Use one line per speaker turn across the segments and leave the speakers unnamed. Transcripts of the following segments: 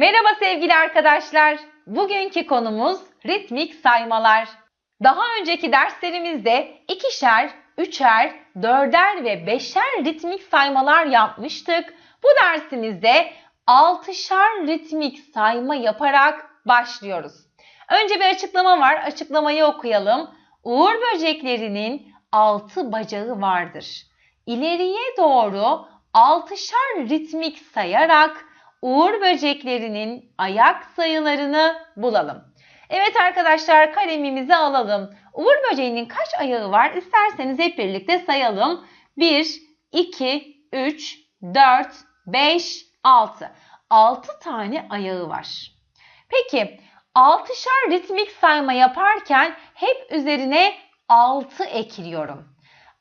Merhaba sevgili arkadaşlar. Bugünkü konumuz ritmik saymalar. Daha önceki derslerimizde ikişer, üçer, dörder ve beşer ritmik saymalar yapmıştık. Bu dersimizde altışar ritmik sayma yaparak başlıyoruz. Önce bir açıklama var. Açıklamayı okuyalım. Uğur böceklerinin altı bacağı vardır. İleriye doğru altışar ritmik sayarak uğur böceklerinin ayak sayılarını bulalım. Evet arkadaşlar kalemimizi alalım. Uğur böceğinin kaç ayağı var? İsterseniz hep birlikte sayalım. 1, 2, 3, 4, 5, 6. 6 tane ayağı var. Peki altışar ritmik sayma yaparken hep üzerine 6 ekliyorum.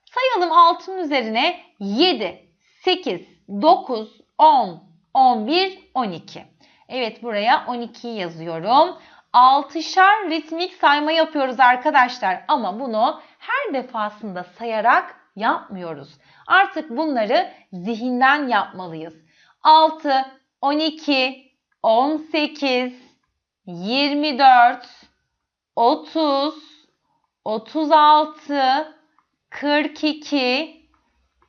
Sayalım 6'nın üzerine 7, 8, 9, 10, 11, 12. Evet buraya 12'yi yazıyorum. Altışar ritmik sayma yapıyoruz arkadaşlar ama bunu her defasında sayarak yapmıyoruz. Artık bunları zihinden yapmalıyız. 6, 12, 18, 24, 30, 36, 42,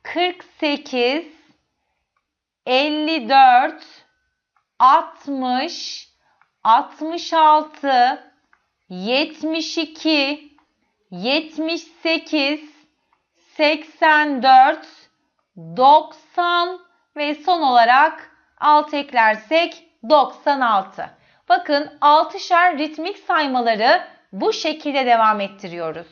48, 54, 60, 66, 72, 78, 84, 90 ve son olarak alt eklersek 96. Bakın altışar ritmik saymaları bu şekilde devam ettiriyoruz.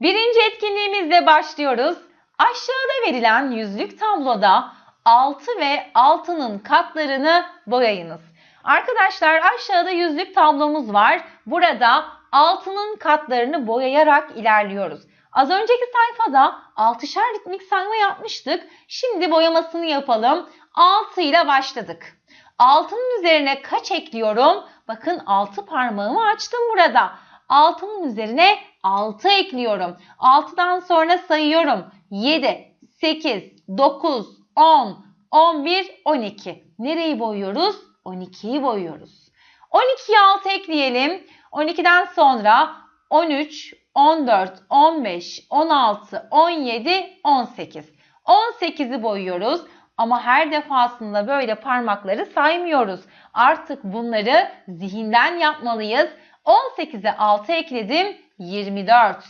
Birinci etkinliğimizle başlıyoruz. Aşağıda verilen yüzlük tabloda 6 ve 6'nın katlarını boyayınız. Arkadaşlar aşağıda yüzlük tablomuz var. Burada 6'nın katlarını boyayarak ilerliyoruz. Az önceki sayfada 6'şer ritmik sayma yapmıştık. Şimdi boyamasını yapalım. 6 ile başladık. 6'nın üzerine kaç ekliyorum? Bakın 6 parmağımı açtım burada. 6'nın üzerine 6 ekliyorum. 6'dan sonra sayıyorum. 7, 8, 9, 10, 11, 12. Nereyi boyuyoruz? 12'yi boyuyoruz. 12'ye 6 ekleyelim. 12'den sonra 13, 14, 15, 16, 17, 18. 18'i boyuyoruz. Ama her defasında böyle parmakları saymıyoruz. Artık bunları zihinden yapmalıyız. 18'e 6 ekledim. 24.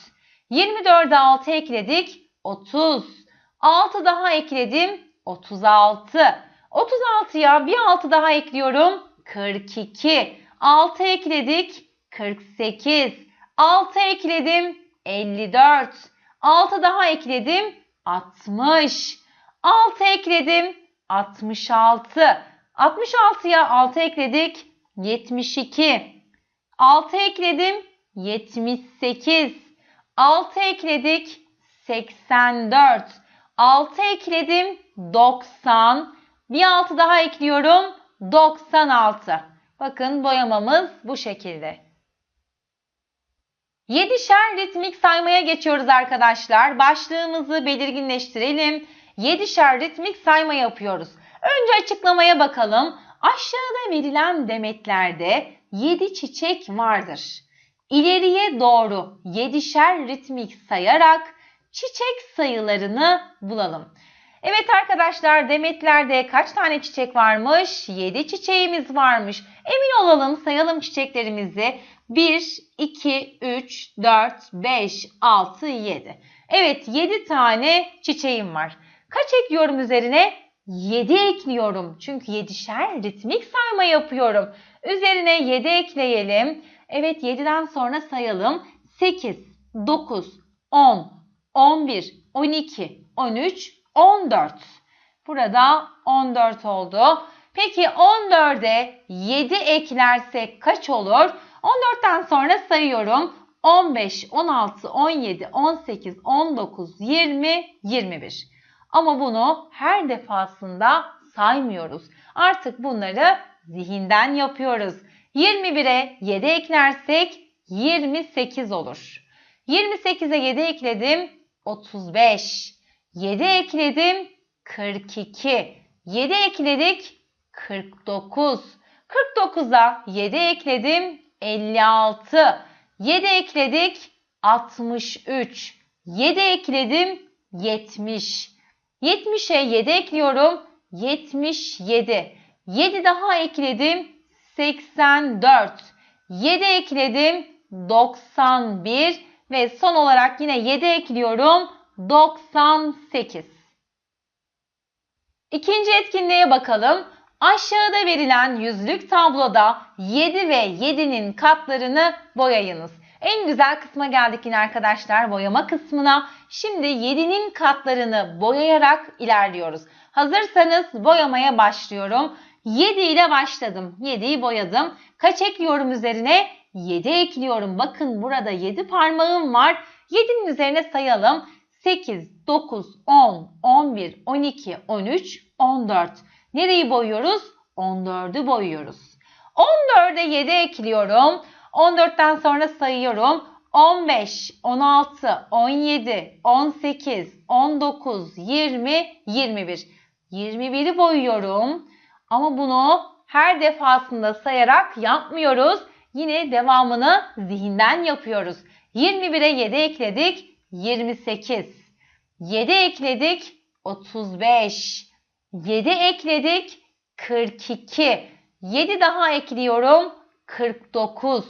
24'e 6 ekledik. 30. 6 daha ekledim. 36. 36'ya bir 6 daha ekliyorum. 42. 6 ekledik. 48. 6 ekledim. 54. 6 daha ekledim. 60. 6 ekledim. 66. 66'ya 6 ekledik. 72. 6 ekledim. 78. 6 ekledik. 84. 6 ekledim. 90. Bir 6 daha ekliyorum. 96. Bakın boyamamız bu şekilde. 7'şer ritmik saymaya geçiyoruz arkadaşlar. Başlığımızı belirginleştirelim. 7'şer ritmik sayma yapıyoruz. Önce açıklamaya bakalım. Aşağıda verilen demetlerde 7 çiçek vardır. İleriye doğru 7'şer ritmik sayarak çiçek sayılarını bulalım. Evet arkadaşlar demetlerde kaç tane çiçek varmış? 7 çiçeğimiz varmış. Emin olalım sayalım çiçeklerimizi. 1, 2, 3, 4, 5, 6, 7. Evet 7 tane çiçeğim var. Kaç ekliyorum üzerine? 7 ekliyorum. Çünkü 7'şer ritmik sayma yapıyorum. Üzerine 7 ekleyelim. Evet 7'den sonra sayalım. 8, 9, 10, 11, 12, 13, 14. Burada 14 oldu. Peki 14'e 7 eklersek kaç olur? 14'ten sonra sayıyorum. 15, 16, 17, 18, 19, 20, 21. Ama bunu her defasında saymıyoruz. Artık bunları zihinden yapıyoruz. 21'e 7 eklersek 28 olur. 28'e 7 ekledim 35. 7 ekledim 42. 7 ekledik 49. 49'a 7 ekledim 56. 7 ekledik 63. 7 ekledim 70. 70'e 7 ekliyorum 77. 7 daha ekledim 84. 7 ekledim 91 ve son olarak yine 7 ekliyorum 98. İkinci etkinliğe bakalım. Aşağıda verilen yüzlük tabloda 7 ve 7'nin katlarını boyayınız. En güzel kısma geldik yine arkadaşlar boyama kısmına. Şimdi 7'nin katlarını boyayarak ilerliyoruz. Hazırsanız boyamaya başlıyorum. 7 ile başladım. 7'yi boyadım. Kaç ekliyorum üzerine? 7 ekliyorum. Bakın burada 7 parmağım var. 7'nin üzerine sayalım. 8, 9, 10, 11, 12, 13, 14. Nereyi boyuyoruz? 14'ü boyuyoruz. 14'e 7 ekliyorum. 14'ten sonra sayıyorum. 15, 16, 17, 18, 19, 20, 21. 21'i boyuyorum. Ama bunu her defasında sayarak yapmıyoruz. Yine devamını zihinden yapıyoruz. 21'e 7 ekledik. 28. 7 ekledik. 35. 7 ekledik. 42. 7 daha ekliyorum. 49.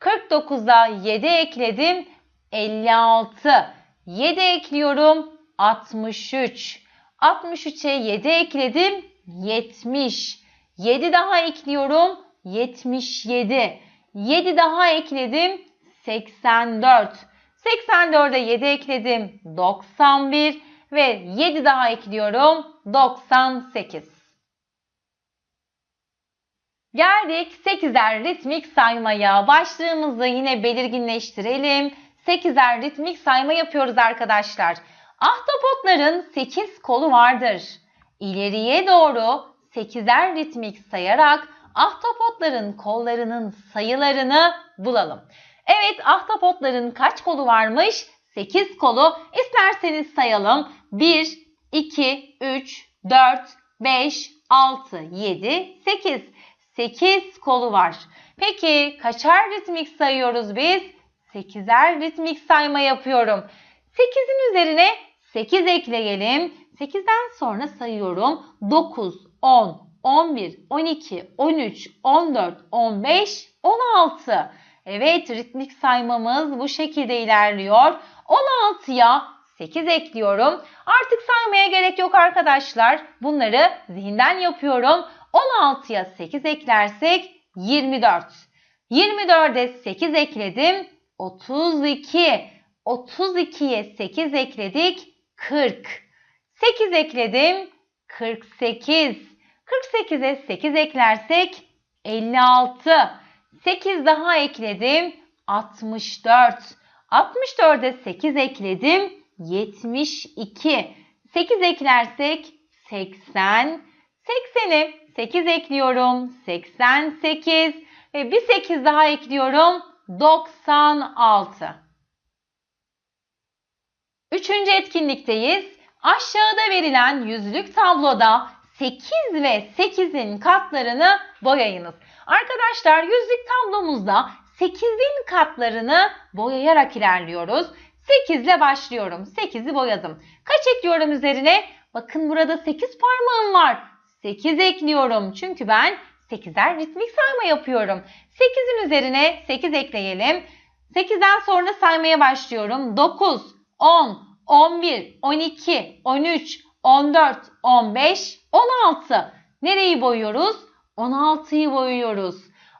49'a 7 ekledim. 56. 7 ekliyorum. 63. 63'e 7 ekledim. 70. 7 daha ekliyorum. 77. 7 daha ekledim. 84. 84'e 7 ekledim. 91 ve 7 daha ekliyorum. 98. Geldik 8'er ritmik saymaya. Başlığımızı yine belirginleştirelim. 8'er ritmik sayma yapıyoruz arkadaşlar. Ahtapotların 8 kolu vardır. İleriye doğru 8'er ritmik sayarak ahtapotların kollarının sayılarını bulalım. Evet ahtapotların kaç kolu varmış? 8 kolu. İsterseniz sayalım. 1, 2, 3, 4, 5, 6, 7, 8. 8 kolu var. Peki kaçar ritmik sayıyoruz biz? 8'er ritmik sayma yapıyorum. 8'in üzerine 8 ekleyelim. 8'den sonra sayıyorum. 9, 10, 11, 12, 13, 14, 15, 16. Evet ritmik saymamız bu şekilde ilerliyor. 16'ya 8 ekliyorum. Artık saymaya gerek yok arkadaşlar. Bunları zihinden yapıyorum. 16'ya 8 eklersek 24. 24'e 8 ekledim. 32. 32'ye 8 ekledik. 40. 8 ekledim. 48. 48'e 8 eklersek 56. 8 daha ekledim. 64. 64'e 8 ekledim. 72. 8 eklersek 80. 80'e 8 ekliyorum. 88 ve bir 8 daha ekliyorum. 96. Üçüncü etkinlikteyiz. Aşağıda verilen yüzlük tabloda 8 ve 8'in katlarını boyayınız. Arkadaşlar yüzlük tablomuzda 8'in katlarını boyayarak ilerliyoruz. 8 ile başlıyorum. 8'i boyadım. Kaç ekliyorum üzerine? Bakın burada 8 parmağım var. 8 ekliyorum. Çünkü ben 8'er ritmik sayma yapıyorum. 8'in üzerine 8 ekleyelim. 8'den sonra saymaya başlıyorum. 9, 10, 11, 12, 13, 14, 15, 16. Nereyi boyuyoruz? 16'yı boyuyoruz.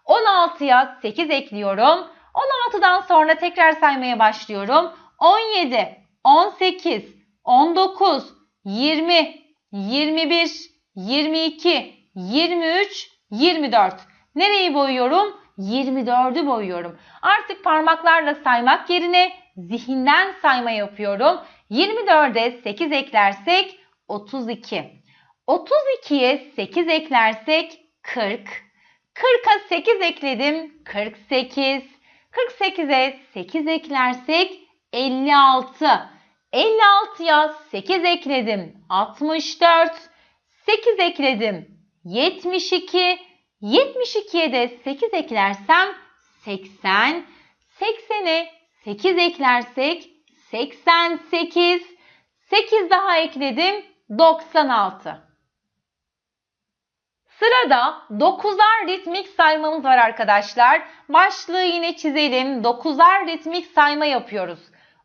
16'ya 8 ekliyorum. 16'dan sonra tekrar saymaya başlıyorum. 17, 18, 19, 20, 21, 22, 23, 24. Nereyi boyuyorum? 24'ü boyuyorum. Artık parmaklarla saymak yerine zihinden sayma yapıyorum. 24'e 8 eklersek 32. 32'ye 8 eklersek 40. 40'a 8 ekledim 48. 48'e 8 eklersek 56. 56'ya 8 ekledim 64. 8 ekledim 72. 72'ye de 8 eklersem 80. 80'e 8 eklersek 88. 8 daha ekledim 96. Sırada 9'ar ritmik saymamız var arkadaşlar. Başlığı yine çizelim. 9'ar ritmik sayma yapıyoruz.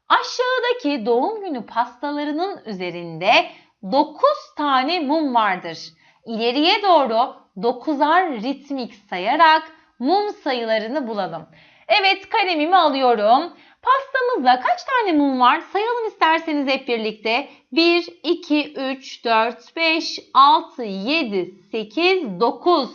Aşağıdaki doğum günü pastalarının üzerinde 9 tane mum vardır. İleriye doğru 9'ar ritmik sayarak mum sayılarını bulalım. Evet kalemimi alıyorum. Pastamızda kaç tane mum var? Sayalım isterseniz hep birlikte. 1, 2, 3, 4, 5, 6, 7, 8, 9.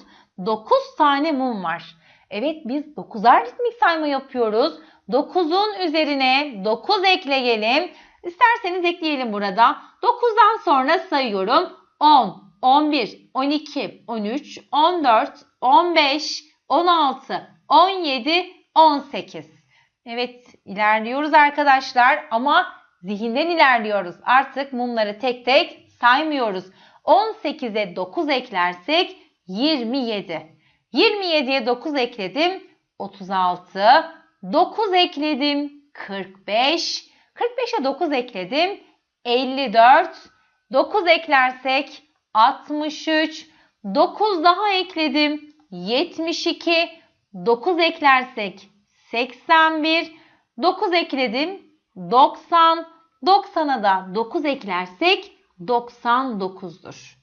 9 tane mum var. Evet biz 9'ar ritmik sayma yapıyoruz. 9'un üzerine 9 ekleyelim. İsterseniz ekleyelim burada. 9'dan sonra sayıyorum. 10, 11, 12, 13, 14, 15, 16, 17, 18. Evet ilerliyoruz arkadaşlar ama zihinden ilerliyoruz. Artık mumları tek tek saymıyoruz. 18'e 9 eklersek 27. 27'ye 9 ekledim 36. 9 ekledim 45. 45'e 9 ekledim 54. 9 eklersek 63. 9 daha ekledim 72. 9 eklersek 81. 9 ekledim 90. 90'a da 9 eklersek 99'dur.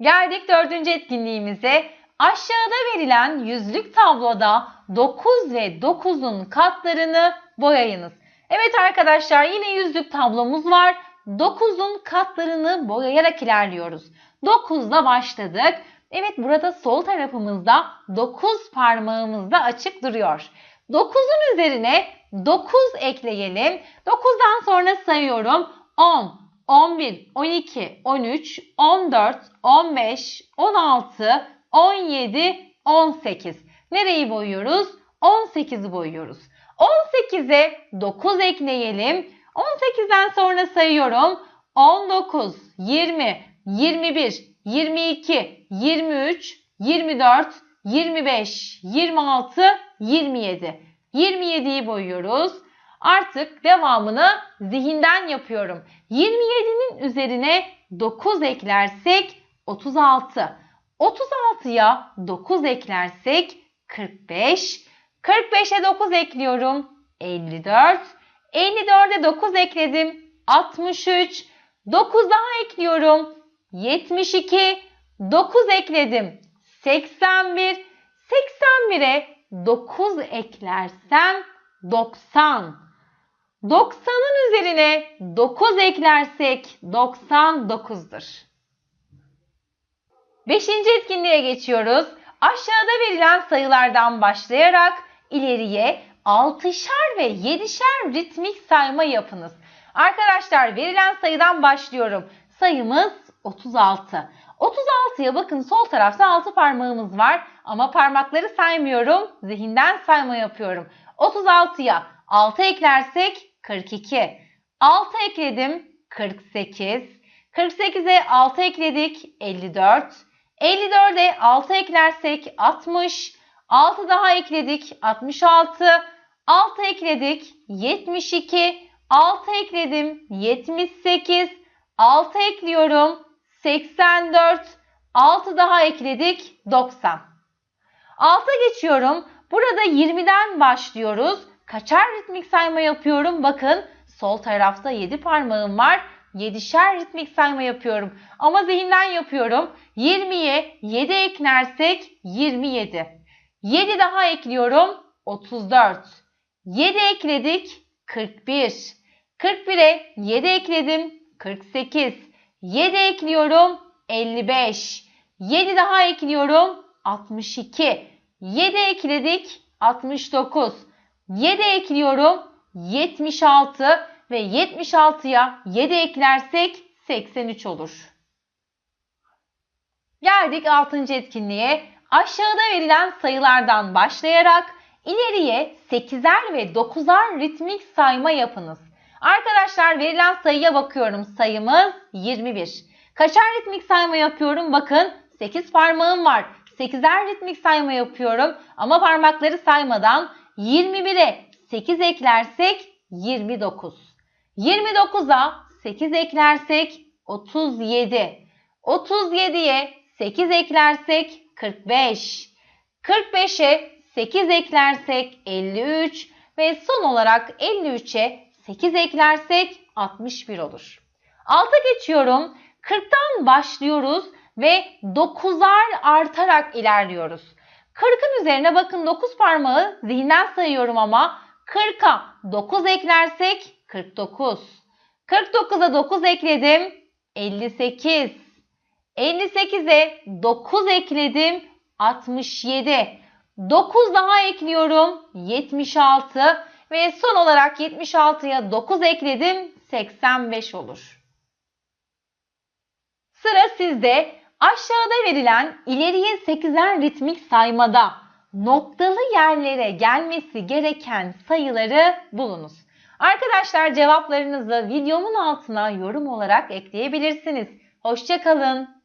Geldik dördüncü etkinliğimize. Aşağıda verilen yüzlük tabloda 9 ve 9'un katlarını boyayınız. Evet arkadaşlar yine yüzlük tablomuz var. 9'un katlarını boyayarak ilerliyoruz. 9'la başladık. Evet burada sol tarafımızda 9 parmağımız da açık duruyor. 9'un üzerine 9 ekleyelim. 9'dan sonra sayıyorum. 10, 11, 12, 13, 14, 15, 16, 17, 18. Nereyi boyuyoruz? 18'i boyuyoruz. 18'e 9 ekleyelim. 18'den sonra sayıyorum. 19, 20, 21, 22, 23, 24, 25, 26, 27. 27'yi boyuyoruz. Artık devamını zihinden yapıyorum. 27'nin üzerine 9 eklersek 36. 36'ya 9 eklersek 45. 45'e 9 ekliyorum. 54. 54'e 9 ekledim. 63. 9 daha ekliyorum. 72. 9 ekledim. 81. 81'e 9 eklersem 90. 90'ın üzerine 9 eklersek 99'dur. Beşinci etkinliğe geçiyoruz. Aşağıda verilen sayılardan başlayarak ileriye 6'şer ve 7'şer ritmik sayma yapınız. Arkadaşlar verilen sayıdan başlıyorum. Sayımız 36. 36'ya bakın sol tarafta 6 parmağımız var ama parmakları saymıyorum. Zihinden sayma yapıyorum. 36'ya 6 eklersek 42. 6 ekledim 48. 48'e 6 ekledik 54. 54'e 6 eklersek 60. 6 daha ekledik 66. 6 ekledik 72. 6 ekledim 78. 6 ekliyorum 84. 6 daha ekledik 90. 6'a geçiyorum. Burada 20'den başlıyoruz. Kaçar ritmik sayma yapıyorum? Bakın sol tarafta 7 parmağım var. 7'şer ritmik sayma yapıyorum. Ama zihinden yapıyorum. 20'ye 7 eklersek 27. 7 daha ekliyorum. 34. 7 ekledik. 41. 41'e 7 ekledim. 48. 7 ekliyorum. 55. 7 daha ekliyorum. 62. 7 ekledik. 69. 7 ekliyorum. 76 ve 76'ya 7 eklersek 83 olur. Geldik 6. etkinliğe. Aşağıda verilen sayılardan başlayarak ileriye 8'er ve 9'ar ritmik sayma yapınız. Arkadaşlar verilen sayıya bakıyorum. Sayımız 21. Kaçar ritmik sayma yapıyorum? Bakın 8 parmağım var. 8'er ritmik sayma yapıyorum ama parmakları saymadan 21'e 8 eklersek 29. 29'a 8 eklersek 37. 37'ye 8 eklersek 45. 45'e 8 eklersek 53 ve son olarak 53'e 8 eklersek 61 olur. Alta geçiyorum. 40'tan başlıyoruz ve 9'ar artarak ilerliyoruz. 40'ın üzerine bakın 9 parmağı zihinden sayıyorum ama 40'a 9 eklersek 49. 49'a 9 ekledim 58. 58'e 9 ekledim 67. 9 daha ekliyorum 76 ve son olarak 76'ya 9 ekledim 85 olur. Sıra sizde. Aşağıda verilen ileriye 8'er ritmik saymada noktalı yerlere gelmesi gereken sayıları bulunuz. Arkadaşlar cevaplarınızı videomun altına yorum olarak ekleyebilirsiniz. Hoşçakalın.